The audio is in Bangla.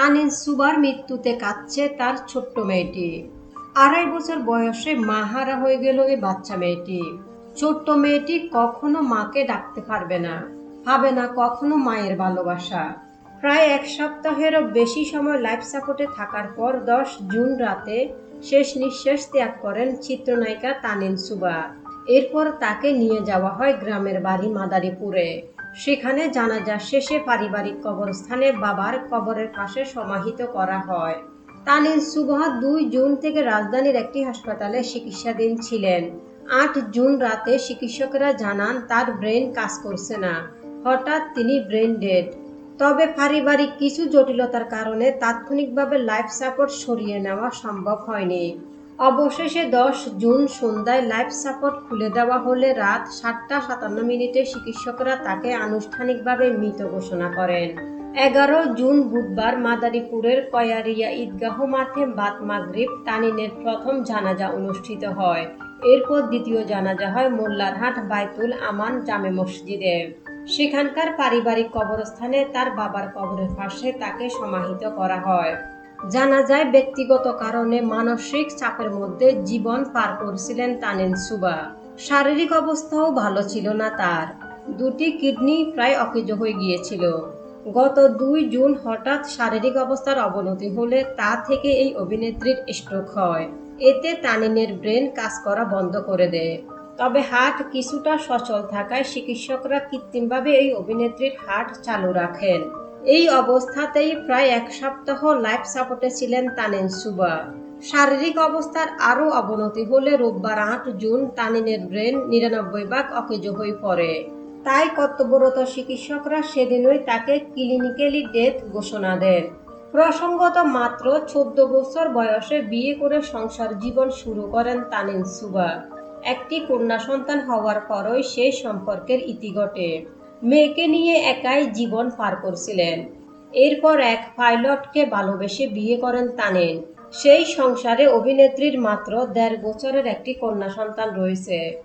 তানিন সুবার মৃত্যুতে কাঁদছে তার ছোট্ট মেয়েটি। আড়াই বছর বয়সে মাহারা হয়ে গেল এই বাচ্চা মেয়েটি। ছোট্ট মেয়েটি কখনো মাকে ডাকতে পারবে না পাবে না কখনো মায়ের ভালোবাসা। প্রায় এক সপ্তাহেরও বেশি সময় লাইফ সাপোর্টে থাকার পর দশ জুন রাতে শেষ নিঃশ্বাস ত্যাগ করেন চিত্রনায়িকা তানিন সুবা। এরপর তাকে নিয়ে যাওয়া হয় গ্রামের বাড়ি মাদারীপুরে। সেখানে জানাজা শেষে পারিবারিক কবরস্থানে বাবার কবরের পাশে সমাহিত করা হয়। তানিন সুবাহ দুই জুন থেকে রাজধানীর একটি হাসপাতালে চিকিৎসাধীন ছিলেন। আট জুন রাতে চিকিৎসকরা জানান, তার ব্রেন কাজ করছে না। হঠাৎ তিনি ব্রেন ডেড। তবে পারিবারিক কিছু জটিলতার কারণে তাৎক্ষণিকভাবে লাইফ সাপোর্ট সরিয়ে নেওয়া সম্ভব হয়নি। অবশেষে দশ জুন সন্ধ্যায় লাইফ সাপোর্ট খুলে দেওয়া হলে রাত সাতটা সাতান্ন মিনিটে চিকিৎসকরা তাকে আনুষ্ঠানিকভাবে মৃত ঘোষণা করেন। এগারো জুন বুধবার মাদারীপুরের কয়ারিয়া ঈদগাহ মাঠে বাদ মাগরিব তানিনের প্রথম জানাজা অনুষ্ঠিত হয়। এরপর দ্বিতীয় জানাজা হয় মোল্লারহাট বাইতুল আমান জামে মসজিদে। সেখানকার পারিবারিক কবরস্থানে তার বাবার কবরের পাশে তাকে সমাহিত করা হয়। জানা যায়, ব্যক্তিগত কারণে মানসিক চাপের মধ্যে জীবন পার করছিলেন তানিন সুবা। শারীরিক অবস্থাও ভালো ছিল না তার। দুটি কিডনি প্রায় অকেজো হয়ে গিয়েছিল। গত দুই জুন হঠাৎ শারীরিক অবস্থার অবনতি হলে তা থেকে এই অভিনেত্রীর স্ট্রোক হয়। এতে তানিনের ব্রেন কাজ করা বন্ধ করে দেয়। তবে হার্ট কিছুটা সচল থাকায় চিকিৎসকরা কৃত্রিমভাবে এই অভিনেত্রীর হার্ট চালু রাখেন। এই অবস্থাতেই প্রায় এক সপ্তাহ লাইফ সাপোর্টে ছিলেন তানিন সুবা। শারীরিক অবস্থার আরও অবনতি হলে রোববার আট জুন তানিনের ব্রেন নিরানব্বই ভাগ অকেজ হয়ে পড়ে। তাই কর্তব্যরত চিকিৎসকরা সেদিনই তাকে ক্লিনিক্যালি ডেথ ঘোষণা দেন। প্রসঙ্গত মাত্র চোদ্দ বছর বয়সে বিয়ে করে সংসার জীবন শুরু করেন তানিন সুবা। একটি কন্যা সন্তান হওয়ার পরই সেই সম্পর্কের ইতি ঘটে। মেয়েকে নিয়ে একাই জীবন পার করছিলেন। এরপর এক পাইলটকে ভালোবেসে বিয়ে করেন তানেন। সেই সংসারে অভিনেত্রীর মাত্র দেড় বছরের একটি কন্যা সন্তান রয়েছে।